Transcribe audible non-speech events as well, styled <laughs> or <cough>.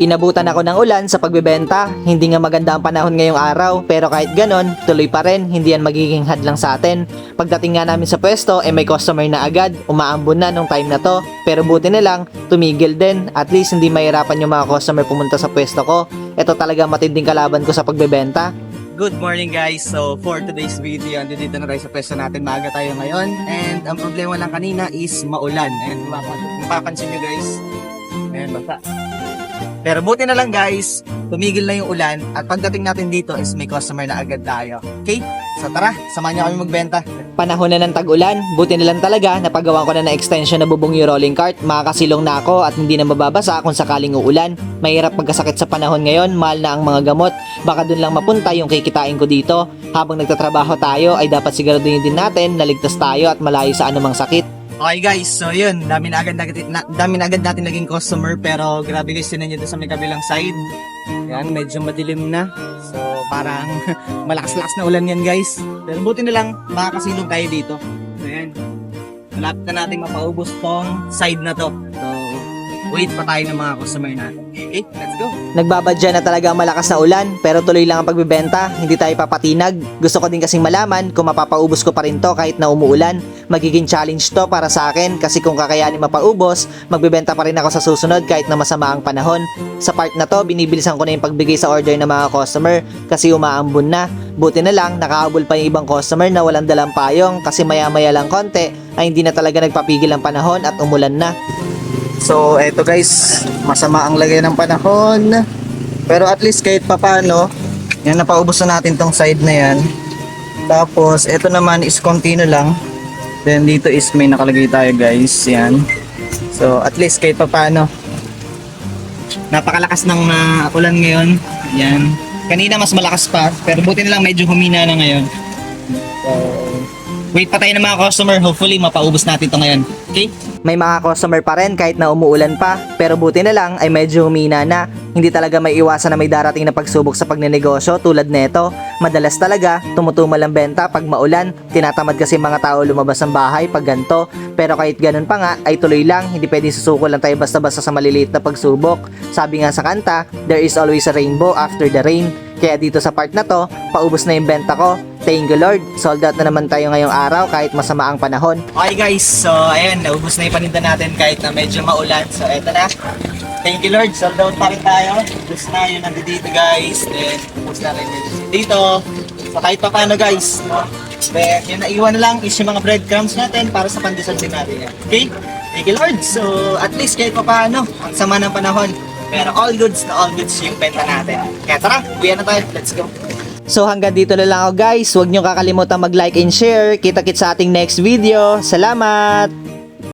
Inabutan ako ng ulan sa pagbebenta. Hindi nga maganda ang panahon ngayong araw, pero kahit ganon, tuloy pa rin, hindi yan magiging hadlang sa atin. Pagdating nga namin sa pwesto, eh may customer na agad, umaambon na nung time na to. Pero buti na lang, tumigil din. At least hindi mahirapan yung mga customer pumunta sa pwesto ko. Ito talaga matinding kalaban ko sa pagbebenta. Good morning guys! So for today's video, andito na tayo sa pwesto natin. Maaga tayo ngayon. And ang problema lang kanina is maulan. And mapap- mapapansin nyo guys. Ayan, basa. Pero buti na lang guys, tumigil na yung ulan at pagdating natin dito is may customer na agad tayo. Okay? So tara, samahan niyo kami magbenta. Panahon na ng tag-ulan, buti na lang talaga napagawan ko na ng extension na bubong yung rolling cart. Makakasilong na ako at hindi na mababasa kung sakaling uulan. Mahirap magkasakit sa panahon ngayon, mahal na ang mga gamot. Baka dun lang mapunta yung kikitain ko dito. Habang nagtatrabaho tayo ay dapat siguraduhin din natin na ligtas tayo at malayo sa anumang sakit. Okay guys, so yun, dami na agad, natin, na, dami na agad natin naging customer pero grabe guys, tinan nyo sa may kabilang side. Yan, medyo madilim na. So parang <laughs> malakas-lakas na ulan yan guys. Pero buti na lang, makakasilong tayo dito. So yan, malapit na natin mapaubos tong side na to. So wait pa tayo ng mga customer natin. Okay, let's go. Nagbabadya na talaga ang malakas na ulan pero tuloy lang ang pagbebenta, hindi tayo papatinag. Gusto ko din kasing malaman kung mapapaubos ko pa rin to kahit na umuulan. Magiging challenge to para sa akin kasi kung kakayanin mapaubos, magbebenta pa rin ako sa susunod kahit na masama ang panahon. Sa part na to, binibilisan ko na yung pagbigay sa order ng mga customer kasi umaambon na. Buti na lang, nakahabol pa yung ibang customer na walang dalang payong kasi maya-maya lang konti ay hindi na talaga nagpapigil ang panahon at umulan na. So, eto guys, masama ang lagay ng panahon. Pero at least kahit papano, yan napaubos na natin tong side na yan. Tapos, eto naman is continue lang. Then dito is may nakalagay tayo guys, yan. So, at least kahit papano. Napakalakas ng ah, ulan ngayon. Yan. Kanina mas malakas pa, pero buti na lang medyo humina na ngayon. So, wait pa tayo ng mga customer. Hopefully, mapaubos natin to ngayon. Okay? May mga customer pa rin kahit na umuulan pa, pero buti na lang ay medyo humina na. Hindi talaga may iwasan na may darating na pagsubok sa pagnenegosyo tulad neto. Madalas talaga, tumutumal ang benta pag maulan. Tinatamad kasi mga tao lumabas ng bahay pag ganto. Pero kahit ganun pa nga, ay tuloy lang. Hindi pwedeng susuko lang tayo basta-basta sa maliliit na pagsubok. Sabi nga sa kanta, there is always a rainbow after the rain. Kaya dito sa part na to, paubos na yung benta ko. Thank you Lord, sold out na naman tayo ngayong araw kahit masama ang panahon. Okay guys, so ayan, naubos na yung paninda natin kahit na medyo maulan. So eto na. Thank you Lord, sold out pa rin tayo. Ubus na yun nandito guys. Then, ubus na rin dito. So kahit pa paano guys. No? Then, yung naiwan na lang is yung mga breadcrumbs natin para sa pandesal din natin. yan. Okay? Thank you Lord. So at least kahit pa paano, ang sama ng panahon. Pero all goods na all goods yung benta natin. Kaya tara, uwi na tayo. Let's go. So hanggang dito na lang ako guys. Huwag niyo kakalimutan mag-like and share. Kita-kits sa ating next video. Salamat!